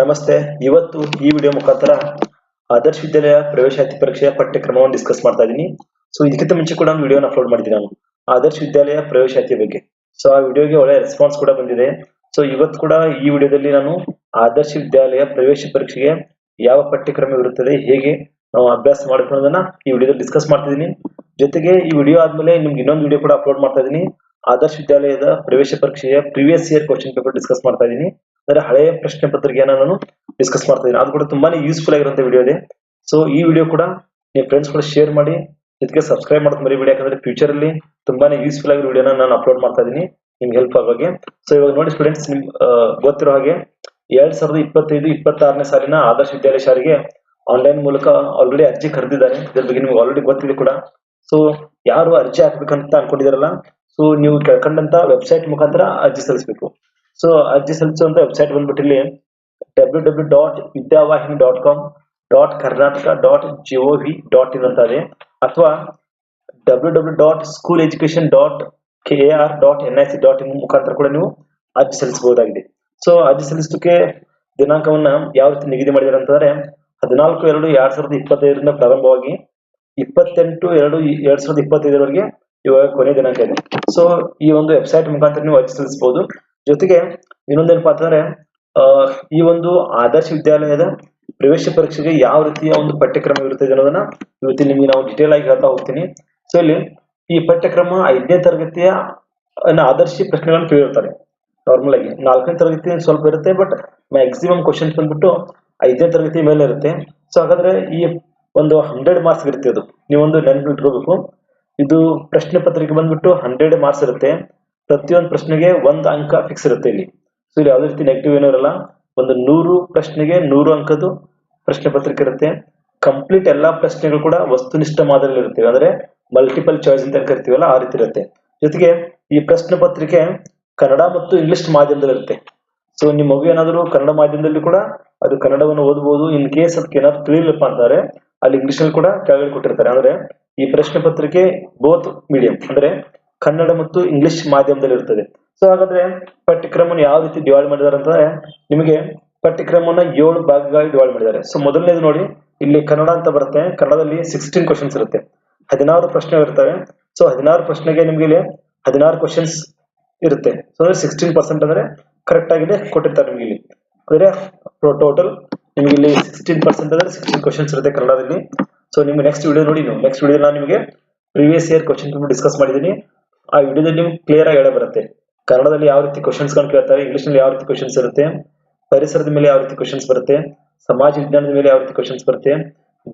ನಮಸ್ತೆ. ಇವತ್ತು ಈ ವಿಡಿಯೋ ಮುಖಾಂತರ ಆದರ್ಶ ವಿದ್ಯಾಲಯ ಪ್ರವೇಶಾತಿ ಪರೀಕ್ಷೆಯ ಪಠ್ಯಕ್ರಮವನ್ನು ಡಿಸ್ಕಸ್ ಮಾಡ್ತಾ ಇದ್ದೀನಿ. ಸೊ ಇದಕ್ಕಿಂತ ಮುಂಚೆ ಕೂಡ ಒಂದು ವಿಡಿಯೋನ ಅಪ್ಲೋಡ್ ಮಾಡಿದ್ದೀನಿ ನಾನು ಆದರ್ಶ ವಿದ್ಯಾಲಯ ಪ್ರವೇಶಾತಿ ಬಗ್ಗೆ. ಸೊ ಆ ವಿಡಿಯೋಗೆ ಒಳ್ಳೆ ರೆಸ್ಪಾನ್ಸ್ ಕೂಡ ಬಂದಿದೆ. ಸೊ ಇವತ್ತು ಕೂಡ ಈ ವಿಡಿಯೋದಲ್ಲಿ ನಾನು ಆದರ್ಶ ವಿದ್ಯಾಲಯ ಪ್ರವೇಶ ಪರೀಕ್ಷೆಗೆ ಯಾವ ಪಠ್ಯಕ್ರಮ ಇರುತ್ತದೆ, ಹೇಗೆ ನಾವು ಅಭ್ಯಾಸ ಮಾಡಬೇಕು ಈ ವಿಡಿಯೋದಲ್ಲಿ ಡಿಸ್ಕಸ್ ಮಾಡ್ತಿದ್ದೀನಿ ಜೊತೆಗೆ ಈ ವಿಡಿಯೋ ಆದ್ಮೇಲೆ ನಿಮ್ಗೆ ಇನ್ನೊಂದು ವಿಡಿಯೋ ಕೂಡ ಅಪ್ಲೋಡ್ ಮಾಡ್ತಾ ಇದ್ದೀನಿ. ಆದರ್ಶ ವಿದ್ಯಾಲಯದ ಪ್ರವೇಶ ಪರೀಕ್ಷೆಯ previous year question paper discuss ಮಾಡ್ತಾ ಇದ್ದೀನಿ. ಅಂದ್ರೆ ಹಳೆಯ ಪ್ರಶ್ನೆ ಪತ್ರಿಕೆಯನ್ನ ನಾನು ಡಿಸ್ಕಸ್ ಮಾಡ್ತಾ ಇದ್ದೀನಿ. ಅದು ಕೂಡ ತುಂಬಾನೇ ಯೂಸ್ಫುಲ್ ಆಗಿರುವಂತ ವಿಡಿಯೋ ಇದೆ ಸೊ ಈ ವಿಡಿಯೋ ಕೂಡ ನಿಮ್ಮ ಫ್ರೆಂಡ್ಸ್ ಕೂಡ ಶೇರ್ ಮಾಡಿ ಇದಕ್ಕೆ ಸಬ್ಸ್ಕ್ರೈಬ್ ಮಾಡೋದು ಮರಿಬೇಡಿ. ಯಾಕಂದ್ರೆ ಫ್ಯೂಚರ್ ಅಲ್ಲಿ ತುಂಬಾನೇ ಯೂಸ್ಫುಲ್ ಆಗಿರೋ ವಿಡಿಯೋನ ನಾನು ಅಪ್ಲೋಡ್ ಮಾಡ್ತಾ ಇದ್ದೀನಿ. ನಿಮ್ಗೆ ಹೆಲ್ಪ್ ಆಗೋಗೆ ಸೊ ಇವಾಗ ನೋಡಿ ಸ್ಟೂಡೆಂಟ್ಸ್ ನಿಮ್ ಗೊತ್ತಿರೋ ಹಾಗೆ ಎರಡ್ ಸಾವಿರದ ಇಪ್ಪತ್ತೈದು, ಇಪ್ಪತ್ತಾರನೇ ಸಾಲಿನ ಆದರ್ಶ ವಿದ್ಯಾಲಯ ಶಾಲೆಗೆ ಆನ್ಲೈನ್ ಮೂಲಕ ಆಲ್ರೆಡಿ ಅರ್ಜಿ ಕರೆದಿದ್ದಾರೆ. ಇದ್ರ ಬಗ್ಗೆ ನಿಮ್ಗೆ ಆಲ್ರೆಡಿ ಗೊತ್ತಿದೆ ಕೂಡ. ಸೊ ಯಾರು ಅರ್ಜಿ ಹಾಕ್ಬೇಕಂತ ಅನ್ಕೊಂಡಿದಾರಲ್ಲ ಸೊ ನೀವು ಕೇಳ್ಕೊಂಡಂತ ವೆಬ್ಸೈಟ್ ಮುಖಾಂತರ ಅರ್ಜಿ ಸಲ್ಲಿಸಬೇಕು. ಸೊ ಅರ್ಜಿ ಸಲ್ಲಿಸುವಂತ ವೆಬ್ಸೈಟ್ ಬಂದ್ಬಿಟ್ಟು ಇಲ್ಲಿ W W dot Vidyavahini dot com dot Karnataka dot G O V dot in ಅಂತ ಇದೆ. ಅಥವಾ W W dot school education dot K R dot N I C dot in ಮುಖಾಂತರ ಕೂಡ ನೀವು ಅರ್ಜಿ ಸಲ್ಲಿಸಬಹುದಾಗಿದೆ. ಸೊ ಅರ್ಜಿ ಸಲ್ಲಿಸೋಕೆ ದಿನಾಂಕವನ್ನ ಯಾವ ರೀತಿ ನಿಗದಿ ಮಾಡಿದಾರೆ ಅಂತಂದ್ರೆ, ಹದಿನಾಲ್ಕು ಎರಡು ಎರಡ್ ಸಾವಿರದ ಇಪ್ಪತ್ತೈದರಿಂದ ಪ್ರಾರಂಭವಾಗಿ ಇಪ್ಪತ್ತೆಂಟು ಎರಡು ಎರಡ್ ಸಾವಿರದ ಇಪ್ಪತ್ತೈದರವರೆಗೆ ಇವಾಗ ಕೊನೆ ದಿನಾಂಕ ಇದೆ. ಸೊ ಈ ಒಂದು ವೆಬ್ಸೈಟ್ ಮುಖಾಂತರ ನೀವು ಅರ್ಜಿ ಸಲ್ಲಿಸಬಹುದು. ಜೊತೆಗೆ ಇನ್ನೊಂದೇನಪ್ಪಾ ಅಂತಂದ್ರೆ ಈ ಒಂದು ಆದರ್ಶ ವಿದ್ಯಾಲಯದ ಪ್ರವೇಶ ಪರೀಕ್ಷೆಗೆ ಯಾವ ರೀತಿಯ ಒಂದು ಪಠ್ಯಕ್ರಮ ಇರುತ್ತೆ ಅನ್ನೋದನ್ನ ಇವತ್ತು ನಿಮಗೆ ನಾವು ಡಿಟೇಲ್ ಆಗಿ ಹೇಳ್ತಾ ಹೋಗ್ತೀನಿ. ಸೊ ಇಲ್ಲಿ ಈ ಪಠ್ಯಕ್ರಮ ಐದನೇ ತರಗತಿಯ ಆದರ್ಶಿ ಪ್ರಶ್ನೆಗಳನ್ನು ಕೇಳಿರ್ತಾರೆ. ನಾರ್ಮಲ್ ಆಗಿ ನಾಲ್ಕನೇ ತರಗತಿ ಸ್ವಲ್ಪ ಇರುತ್ತೆ ಬಟ್ ಮ್ಯಾಕ್ಸಿಮಮ್ ಕ್ವಶನ್ಸ್ ಬಂದ್ಬಿಟ್ಟು ಐದನೇ ತರಗತಿ ಮೇಲೆ ಇರುತ್ತೆ. ಸೊ ಹಾಗಾದ್ರೆ ಈ ಒಂದು ಹಂಡ್ರೆಡ್ ಮಾರ್ಕ್ಸ್ ಇರುತ್ತೆ ಅದು. ನೀವೊಂದು ನೆನಪಿಟ್ಕೋಬೇಕು. ಇದು ಪ್ರಶ್ನೆ ಪತ್ರಿಕೆ ಬಂದ್ಬಿಟ್ಟು ಹಂಡ್ರೆಡ್ ಮಾರ್ಕ್ಸ್ ಇರುತ್ತೆ. ಪ್ರತಿಯೊಂದು ಪ್ರಶ್ನೆಗೆ ಒಂದು ಅಂಕ ಫಿಕ್ಸ್ ಇರುತ್ತೆ ಇಲ್ಲಿ. ಸೊ ಇಲ್ಲಿ ಯಾವುದೇ ರೀತಿ ನೆಗೆಟಿವ್ ಏನೂ ಇರಲ್ಲ. ಒಂದು ನೂರು ಪ್ರಶ್ನೆಗೆ ನೂರು ಅಂಕದ್ದು ಪ್ರಶ್ನೆ ಪತ್ರಿಕೆ ಇರುತ್ತೆ. ಕಂಪ್ಲೀಟ್ ಎಲ್ಲಾ ಪ್ರಶ್ನೆಗಳು ಕೂಡ ವಸ್ತುನಿಷ್ಠ ಮಾದರಿಯಲ್ಲಿ ಇರುತ್ತೆ ಅಂದ್ರೆ ಮಲ್ಟಿಪಲ್ ಚಾಯ್ಸ್ ಅಂತ ಕರಿತೀವಲ್ಲ, ಆ ರೀತಿ ಇರುತ್ತೆ. ಜೊತೆಗೆ ಈ ಪ್ರಶ್ನೆ ಪತ್ರಿಕೆ ಕನ್ನಡ ಮತ್ತು ಇಂಗ್ಲಿಷ್ ಮಾಧ್ಯಮದಲ್ಲಿ ಇರುತ್ತೆ. ಸೊ ನಿಮ್ಮ ಮಗು ಏನಾದರೂ ಕನ್ನಡ ಮಾಧ್ಯಮದಲ್ಲಿ ಕೂಡ ಅದು ಕನ್ನಡವನ್ನು ಓದಬಹುದು ಇನ್ ಕೇಸ್ ಅದಕ್ಕೆ ಏನಾದ್ರು ತಿಳಿಲಿಲ್ಲಪ್ಪ ಅಂತಾರೆ ಅಲ್ಲಿ ಇಂಗ್ಲಿಷ್ ಅಲ್ಲಿ ಕೂಡ ಕೆಳಗಡೆ ಕೊಟ್ಟಿರ್ತಾರೆ. ಅಂದ್ರೆ ಈ ಪ್ರಶ್ನೆ ಪತ್ರಿಕೆ ಬೋತ್ ಮೀಡಿಯಂ ಅಂದ್ರೆ ಕನ್ನಡ ಮತ್ತು ಇಂಗ್ಲಿಷ್ ಮಾಧ್ಯಮದಲ್ಲಿ ಇರ್ತದೆ. ಸೊ ಹಾಗಾದ್ರೆ ಪಠ್ಯಕ್ರಮವನ್ನು ಯಾವ ರೀತಿ ಡಿವೈಡ್ ಮಾಡಿದ್ದಾರೆ ಅಂತಂದ್ರೆ ನಿಮಗೆ ಪಠ್ಯಕ್ರಮವನ್ನ ಏಳು ಭಾಗಗಳಾಗಿ ಡಿವೈಡ್ ಮಾಡಿದ್ದಾರೆ. ಸೊ ಮೊದಲನೇದು ನೋಡಿ, ಇಲ್ಲಿ ಕನ್ನಡ ಅಂತ ಬರುತ್ತೆ. ಕನ್ನಡದಲ್ಲಿ ಸಿಕ್ಸ್ಟೀನ್ ಕ್ವಶನ್ಸ್ ಇರುತ್ತೆ. ಹದಿನಾರು ಪ್ರಶ್ನೆ ಇರ್ತವೆ. ಸೊ ಹದಿನಾರು ಪ್ರಶ್ನೆಗೆ ನಿಮ್ಗೆ ಇಲ್ಲಿ ಹದಿನಾರು ಕ್ವಶನ್ಸ್ ಇರುತ್ತೆ. ಸೊ ಅಂದ್ರೆ ಸಿಕ್ಸ್ಟೀನ್ ಪರ್ಸೆಂಟ್ ಅಂದ್ರೆ ಕರೆಕ್ಟ್ ಆಗಿದೆ, ಕೊಟ್ಟಿರ್ತಾರೆ ನಿಮ್ಗೆ ಇಲ್ಲಿ. ಅಂದ್ರೆ ಟೋಟಲ್ ನಿಮ್ಗೆ ಇಲ್ಲಿ ಸಿಕ್ಸ್ಟೀನ್ ಪರ್ಸೆಂಟ್ ಅಂದ್ರೆ ಸಿಕ್ಸ್ಟೀನ್ ಕ್ವಶನ್ಸ್ ಇರುತ್ತೆ ಕನ್ನಡದಲ್ಲಿ. ಸೊ ನಿಮ್ಗೆ ನೆಕ್ಸ್ಟ್ ವಿಡಿಯೋ ನೋಡಿ ನೀವು. ನೆಕ್ಸ್ಟ್ ವಿಡಿಯೋ ನಾನು ನಿಮಗೆ previous year question paper discuss ಮಾಡಿದ್ದೀನಿ. ಆ ವಿಡಿಯೋದಲ್ಲಿ ನಿಮ್ಗೆ ಕ್ಲಿಯರ್ ಆಗಿ ಹೇಳ ಬರುತ್ತೆ. ಕನ್ನಡದಲ್ಲಿ ಯಾವ ರೀತಿ ಕ್ವಶನ್ಸ್ ಕೇಳ್ತಾರೆ ಇಂಗ್ಲಿಷ್ನಲ್ಲಿ ಯಾವ ರೀತಿ ಕ್ವಶನ್ಸ್ ಇರುತ್ತೆ, ಪರಿಸರದ ಮೇಲೆ ಯಾವ ರೀತಿ ಕ್ವಶನ್ಸ್ ಬರುತ್ತೆ, ಸಮಾಜ ವಿಜ್ಞಾನದ ಮೇಲೆ ಯಾವ ರೀತಿ ಕ್ವಶನ್ಸ್ ಬರುತ್ತೆ,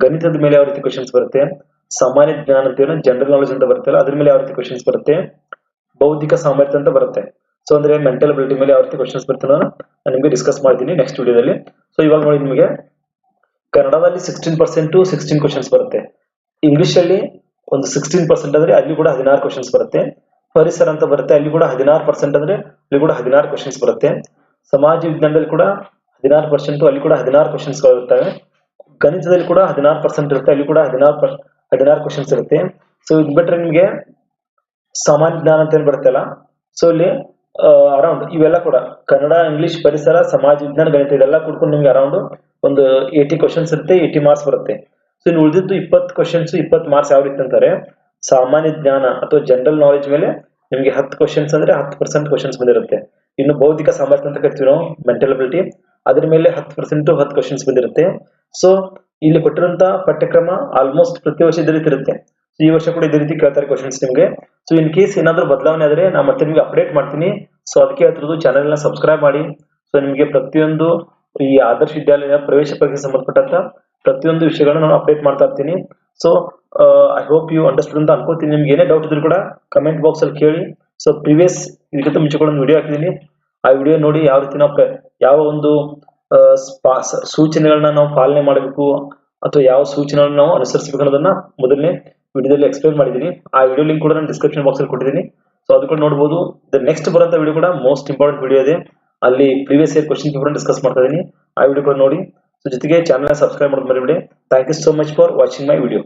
ಗಣಿತದ ಮೇಲೆ ಯಾವ ರೀತಿ ಕ್ವಶನ್ಸ್ ಬರುತ್ತೆ, ಸಾಮಾನ್ಯ ಜ್ಞಾನ ಅಂತೀವಲ್ಲ ಜನರಲ್ ನಾಲೆಜ್ ಅಂತ ಬರುತ್ತಲ್ಲ ಅದ್ರ ಮೇಲೆ ಯಾವ ರೀತಿ ಕ್ವಶನ್ಸ್ ಬರುತ್ತೆ, ಬೌದ್ಧಿಕ ಸಾಮರ್ಥ್ಯ ಅಂತ ಬರುತ್ತೆ. ಸೊ ಅಂದ್ರೆ ಮೆಂಟಲ್ ಅಬಿಲಿಟಿ ಮೇಲೆ ಯಾವ ರೀತಿ ಕ್ವಶನ್ಸ್ ಬರುತ್ತೆ ನಾನು ನಿಮಗೆ ಡಿಸ್ಕಸ್ ಮಾಡ್ತೀನಿ ನೆಕ್ಸ್ಟ್ ವಿಡಿಯೋದಲ್ಲಿ ಸೊ ಇವಾಗ ನೋಡಿ ನಿಮಗೆ ಕನ್ನಡದಲ್ಲಿ sixteen percent to sixteen questions ಬರುತ್ತೆ. ಇಂಗ್ಲಿಷ್ ಅಲ್ಲಿ ಒಂದು ಸಿಕ್ಸ್ಟೀನ್ ಪರ್ಸೆಂಟ್ ಅಂದ್ರೆ ಅಲ್ಲಿ ಕೂಡ ಹದಿನಾರು ಕ್ವಶನ್ಸ್ ಬರುತ್ತೆ. ಪರಿಸರ ಅಂತ ಬರುತ್ತೆ, ಅಲ್ಲಿ ಕೂಡ ಹದಿನಾರು ಪರ್ಸೆಂಟ್ ಅಂದ್ರೆ ಅಲ್ಲಿ ಕೂಡ ಹದಿನಾರು ಕ್ವಶನ್ಸ್ ಬರುತ್ತೆ. ಸಮಾಜ ವಿಜ್ಞಾನದಲ್ಲಿ ಕೂಡ ಹದಿನಾರು ಪರ್ಸೆಂಟ್ ಅಲ್ಲಿ ಕೂಡ ಹದಿನಾರು ಕ್ವಶನ್ಸ್ ಇರ್ತವೆ. ಗಣಿತದಲ್ಲಿ ಕೂಡ ಹದಿನಾರು ಪರ್ಸೆಂಟ್ ಇರುತ್ತೆ, ಅಲ್ಲಿ ಕೂಡ ಹದಿನಾರು ಹದಿನಾರು ಕ್ವಶನ್ಸ್ ಇರುತ್ತೆ. ಸೊ ಇದು ಬಿಟ್ರೆ ನಿಮಗೆ ಸಾಮಾನ್ಯ ಜ್ಞಾನ ಅಂತ ಏನ್ ಬರುತ್ತಲ್ಲ? ಸೊ ಇಲ್ಲಿ ಅರೌಂಡ್ ಇವೆಲ್ಲ ಕೂಡ. ಕನ್ನಡ ಇಂಗ್ಲಿಷ್ ಪರಿಸರ, ಸಮಾಜ, ವಿಜ್ಞಾನ, ಗಣಿತ, ಇದೆಲ್ಲ ಕೂಡ್ಕೊಂಡು ನಿಮ್ಗೆ ಅರೌಂಡ್ ಒಂದು ಏಯ್ಟಿ ಕ್ವಶನ್ಸ್ ಇರುತ್ತೆ ಏಯ್ಟಿ ಮಾರ್ಕ್ಸ್ ಬರುತ್ತೆ. ಸೊ ಇನ್ನು ಉಳಿದಿದ್ದು ಇಪ್ಪತ್ತು ಕ್ವಶನ್ಸ್ ಇಪ್ಪತ್ತು ಮಾರ್ಕ್ಸ್ ಯಾವ ರೀತಿ ಅಂತಾರೆ, ಸಾಮಾನ್ಯ ಜ್ಞಾನ ಅಥವಾ ಜನರಲ್ ನಾಲೆಜ್ ಮೇಲೆ ನಿಮ್ಗೆ ಹತ್ತು ಕ್ವಶನ್ಸ್ ಅಂದ್ರೆ ಹತ್ತು ಪರ್ಸೆಂಟ್ ಕ್ವಶನ್ಸ್ ಬಂದಿರುತ್ತೆ. ಇನ್ನು ಬೌದ್ಧಿಕ ಸಾಮರ್ಥ್ಯ ಅಂತ ಕರಿತೀವಿ ನಾವು ಮೆಂಟಲ್ ಅಬಿಲಿಟಿ ಅದ್ರ ಮೇಲೆ ಹತ್ತು ಪರ್ಸೆಂಟ್ ಹತ್ತು ಕ್ವಶನ್ಸ್ ಬಂದಿರುತ್ತೆ. ಸೊ ಇಲ್ಲಿ ಕೊಟ್ಟಿರುವಂತಹ ಪಠ್ಯಕ್ರಮ ಆಲ್ಮೋಸ್ಟ್ ಪ್ರತಿ ವರ್ಷ ಇದೇ ರೀತಿ ಇರುತ್ತೆ So, ಈ ವರ್ಷ ಕೂಡ ಇದೇ ರೀತಿ ಕೇಳ್ತಾರೆ ಕ್ವಶನ್ಸ್ ನಿಮಗೆ. ಸೊ ಇನ್ ಕೇಸ್ ಏನಾದ್ರೂ ಬದಲಾವಣೆ ಆದ್ರೆ ನಾನು ಮತ್ತೆ ನಿಮಗೆ ಅಪ್ಡೇಟ್ ಮಾಡ್ತೀನಿ. ಸೊ ಅದಕ್ಕೆ ಹೇಳ್ತಿರೋದು ಚಾನೆಲ್ನ ಸಬ್ಸ್ಕ್ರೈಬ್ ಮಾಡಿ. ಸೊ ನಿಮಗೆ ಪ್ರತಿಯೊಂದು ಈ ಆದರ್ಶ ವಿದ್ಯಾಲಯ ಪ್ರವೇಶ ಪರೀಕ್ಷೆ ಸಂಬಂಧಪಟ್ಟಂತ ಪ್ರತಿಯೊಂದು ವಿಷಯಗಳನ್ನ ನಾನು ಅಪ್ಡೇಟ್ ಮಾಡ್ತಾ ಇರ್ತೀನಿ. So I hope you understood ಅಂತ ಅನ್ಕೋತೀನಿ. ನಿಮ್ಗೆ ಏನೇ ಡೌಟ್ ಇದ್ರು ಕೂಡ ಕಮೆಂಟ್ ಬಾಕ್ಸ್ ಅಲ್ಲಿ ಕೇಳಿ. ಸೊ ಪ್ರಿವಿಯಸ್ ಇದಕ್ಕಿಂತ ಮುಂಚೆ ಕೂಡ ಒಂದು ವಿಡಿಯೋ ಹಾಕಿದ್ದೀನಿ. ಆ ವಿಡಿಯೋ ನೋಡಿ ಯಾವ ರೀತಿ ನಾವು ಯಾವ ಒಂದು ಸೂಚನೆಗಳನ್ನ ನಾವು ಪಾಲನೆ ಮಾಡಬೇಕು ಅಥವಾ ಯಾವ ಸೂಚನೆಗಳನ್ನ ನಾವು ಅನುಸರಿಸಬೇಕು ಅನ್ನೋದನ್ನ ಮೊದಲನೇ ವಿಡಿಯೋದಲ್ಲಿ ಎಕ್ಸ್ಪ್ಲೈನ್ ಮಾಡಿದ್ದೀನಿ ಆ ವಿಡಿಯೋ ಲಿಂಕ್ ಕೂಡ ನಾನು ಡಿಸ್ಕ್ರಿಪ್ಷನ್ ಬಾಕ್ಸ್ ಅಲ್ಲಿ ಕೊಟ್ಟಿದ್ದೀನಿ ಸೊ ಅದು ಕೂಡ ನೋಡಬಹುದು ನೆಕ್ಸ್ಟ್ ಬರೋಂಥ ವಿಡಿಯೋ ಕೂಡ ಮೋಸ್ಟ್ ಇಂಪಾರ್ಟೆಂಟ್ ವಿಡಿಯೋ ಇದೆ. ಅಲ್ಲಿ previous year question paper discuss ಮಾಡ್ತಾ ಇದ್ದೀನಿ ಆ ವಿಡಿಯೋ ಕೂಡ ನೋಡಿ. ಸೊ ಜೊತೆಗೆ ಚಾನಲ್ ಸಬ್ಸ್ಕ್ರೈಬ್ ಮಾಡೋದು ಮರಿಬೇಡಿ. Thank you so much for watching my video